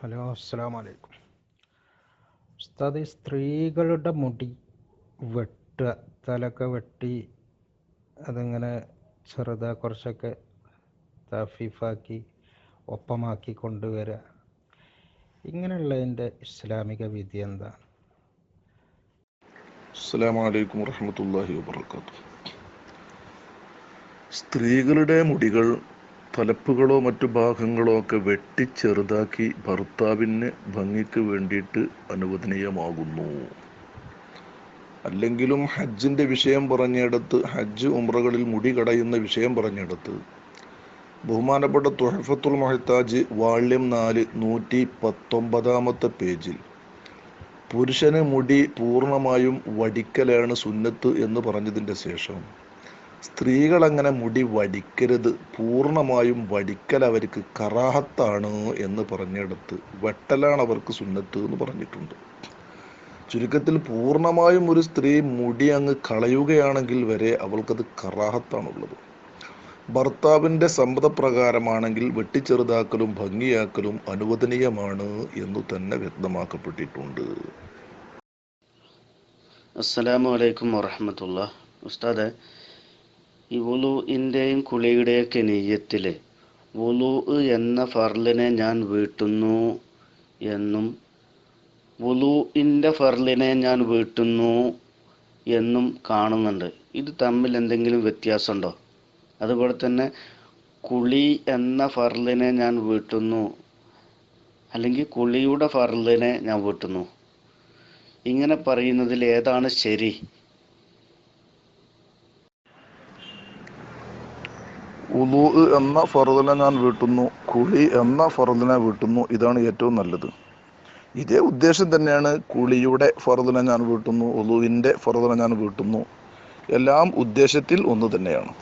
Hello അസ്സാം വലൈക്കും ഉസ്താദ് സ്ത്രീകളുടെ മുടി വെട്ടുക തലൊക്കെ വെട്ടി അതിങ്ങനെ ചെറുതാ കുറച്ചൊക്കെ തഫീഫാക്കി ഒപ്പമാക്കി കൊണ്ടുവരിക. ഇങ്ങനെയുള്ളതിന്റെ ഇസ്ലാമിക വിധി എന്താണ്? അസ്സാം വലൈക്കും വറഹമത്തല്ലാഹി വാത്തു സ്ത്രീകളുടെ മുടികൾ തലപ്പുകളോ മറ്റു ഭാഗങ്ങളോ ഒക്കെ വെട്ടി ചെറുതാക്കി ഭർത്താവിന് ഭംഗിക്ക് വേണ്ടിയിട്ട് അനുവദനീയമാകുന്നു. അല്ലെങ്കിലും ഹജ്ജിന്റെ വിഷയം പറഞ്ഞിടത്ത് ഹജ്ജ് ഉമ്രകളിൽ മുടി കടയുന്ന വിഷയം പറഞ്ഞിടത്ത് ബഹുമാനപ്പെട്ട തുഹഫത്തുൽ മഹത്താജ് വാള്യം നാല് നൂറ്റി പത്തൊമ്പതാമത്തെ പേജിൽ പുരുഷന് മുടി പൂർണമായും വടിക്കലാണ് സുന്നത്ത് എന്ന് പറഞ്ഞതിന്റെ ശേഷം സ്ത്രീകൾ അങ്ങനെ മുടി വടിക്കരുത് പൂർണമായും വടിക്കൽ അവർക്ക് കറാഹത്താണ് എന്ന് പറഞ്ഞെടുത്ത് വെട്ടലാണ് അവർക്ക് സുന്നത്ത് എന്ന് പറഞ്ഞിട്ടുണ്ട്. ചുരുക്കത്തിൽ പൂർണമായും ഒരു സ്ത്രീ മുടി അങ്ങ് കളയുകയാണെങ്കിൽ വരെ അവൾക്കത് കറാഹത്താണുള്ളത്. ഭർത്താവിന്റെ സമ്മതപ്രകാരമാണെങ്കിൽ വെട്ടിച്ചെറുതാക്കലും ഭംഗിയാക്കലും അനുവദനീയമാണ് എന്ന് തന്നെ വ്യക്തമാക്കപ്പെട്ടിട്ടുണ്ട്. അസ്സലാമു അലൈക്കും വറഹമത്തുള്ള ഉസ്താദെ ഈ വുളുവിന്റെയും കുളിയുടെയൊക്കെ നെയ്യത്തിൽ വുളു എന്ന ഫർലിനെ ഞാൻ വീട്ടുന്നു എന്നും വുളുവിന്റെ ഫർലിനെ ഞാൻ വീട്ടുന്നു എന്നും കാണുന്നുണ്ട്. ഇത് തമ്മിൽ എന്തെങ്കിലും വ്യത്യാസമുണ്ടോ? അതുപോലെ തന്നെ കുളി എന്ന ഫർലിനെ ഞാൻ വീട്ടുന്നു അല്ലെങ്കിൽ കുളിയുടെ ഫർലിനെ ഞാൻ വീട്ടുന്നു ഇങ്ങനെ പറയുന്നതിൽ ഏതാണ് ശരി? ഉലു എന്ന ഫറദിനെ ഞാൻ വീട്ടുന്നു കുളി എന്ന ഫറദിനെ വീട്ടുന്നു ഇതാണ് ഏറ്റവും നല്ലത്. ഇതേ ഉദ്ദേശം തന്നെയാണ് കുളിയുടെ ഫറദിനെ ഞാൻ വീട്ടുന്നു ഉലുവിന്റെ ഫറദിനെ ഞാൻ വീട്ടുന്നു. എല്ലാം ഉദ്ദേശത്തിൽ ഒന്ന് തന്നെയാണ്.